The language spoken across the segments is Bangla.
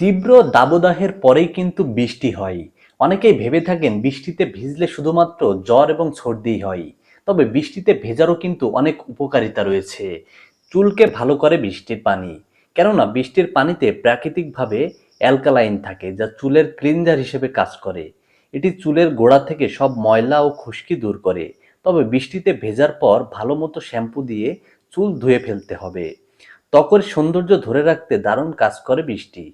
তীব্র দাবদাহের পরেই কিন্তু বৃষ্টি হয়। অনেকেই ভেবে থাকেন বৃষ্টিতে ভিজলে শুধুমাত্র জ্বর এবং সর্দি হয়। তবে বৃষ্টিতে ভেজারও কিন্তু অনেক উপকারিতা রয়েছে। চুলকে ভালো করে বৃষ্টির পানি। কেননা বৃষ্টির পানিতে প্রাকৃতিকভাবে অ্যালকালাইন থাকে, যা চুলের ক্লিনজার হিসেবে কাজ করে। এটি চুলের গোড়া থেকে সব ময়লা ও খুশকি দূর করে। তবে বৃষ্টিতে ভেজার পর ভালো মতো শ্যাম্পু দিয়ে চুল ধুয়ে ফেলতে হবে। ত্বকের সৌন্দর্য ধরে রাখতে দারুণ কাজ করে বৃষ্টি।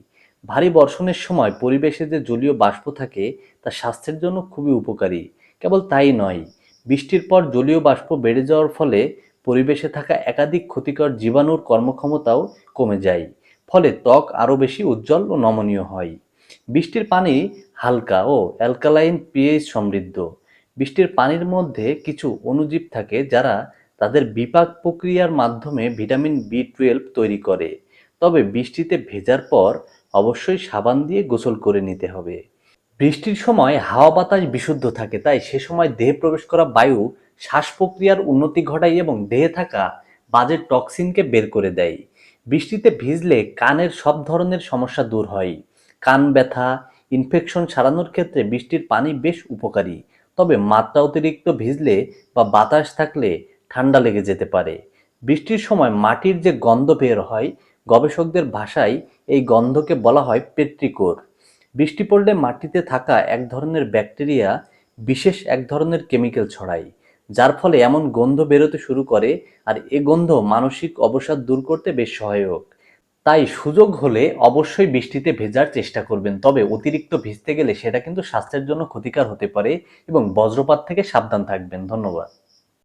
ভারী বর্ষণের সময় পরিবেশে যে জলীয় বাষ্প থাকে, তা স্বাস্থ্যের জন্য খুবই উপকারী। কেবল তাই নয়, বৃষ্টির পর জলীয় বাষ্প বেড়ে যাওয়ার ফলে পরিবেশে থাকা একাধিক ক্ষতিকর জীবাণুর কর্মক্ষমতাও কমে যায়, ফলে ত্বক আরও বেশি উজ্জ্বল ও নমনীয় হয়। বৃষ্টির পানি হালকা ও অ্যালকালাইন পিএইচ সমৃদ্ধ। বৃষ্টির পানির মধ্যে কিছু অণুজীব থাকে যারা তাদের বিপাক প্রক্রিয়ার মাধ্যমে ভিটামিন বি টুয়েলভ তৈরি করে। তবে বৃষ্টিতে ভেজার পর অবশ্যই সাবান দিয়ে গোসল করে নিতে হবে। বৃষ্টির সময় হাওয়া বাতাস বিশুদ্ধ থাকে, তাই সে সময় দেহে প্রবেশ করা বায়ু শ্বাস প্রক্রিয়ার উন্নতি ঘটায় এবং দেহে থাকা বাজে টক্সিনকে বের করে দেয়। বৃষ্টিতে ভিজলে কানের সব ধরনের সমস্যা দূর হয়। কান ব্যথা, ইনফেকশন সারানোর ক্ষেত্রে বৃষ্টির পানি বেশ উপকারী, তবে মাত্রা অতিরিক্ত ভিজলে বা বাতাস থাকলে ঠান্ডা লেগে যেতে পারে। বৃষ্টির সময় মাটির যে গন্ধ বের হয় গবেষকদের ভাষায় এই গন্ধকে বলা হয় পেট্রিকোর। বৃষ্টি পড়লে মাটিতে থাকা এক ধরনের ব্যাকটেরিয়া বিশেষ এক ধরনের কেমিক্যাল ছড়ায়, যার ফলে এমন গন্ধ বেরোতে শুরু করে আর এ গন্ধ মানসিক অবসাদ দূর করতে বেশ সহায়ক। তাই সুযোগ হলে অবশ্যই বৃষ্টিতে ভেজার চেষ্টা করবেন, তবে অতিরিক্ত ভিজতে গেলে সেটা কিন্তু স্বাস্থ্যের জন্য ক্ষতিকার হতে পারে এবং বজ্রপাত থেকে সাবধান থাকবেন। ধন্যবাদ।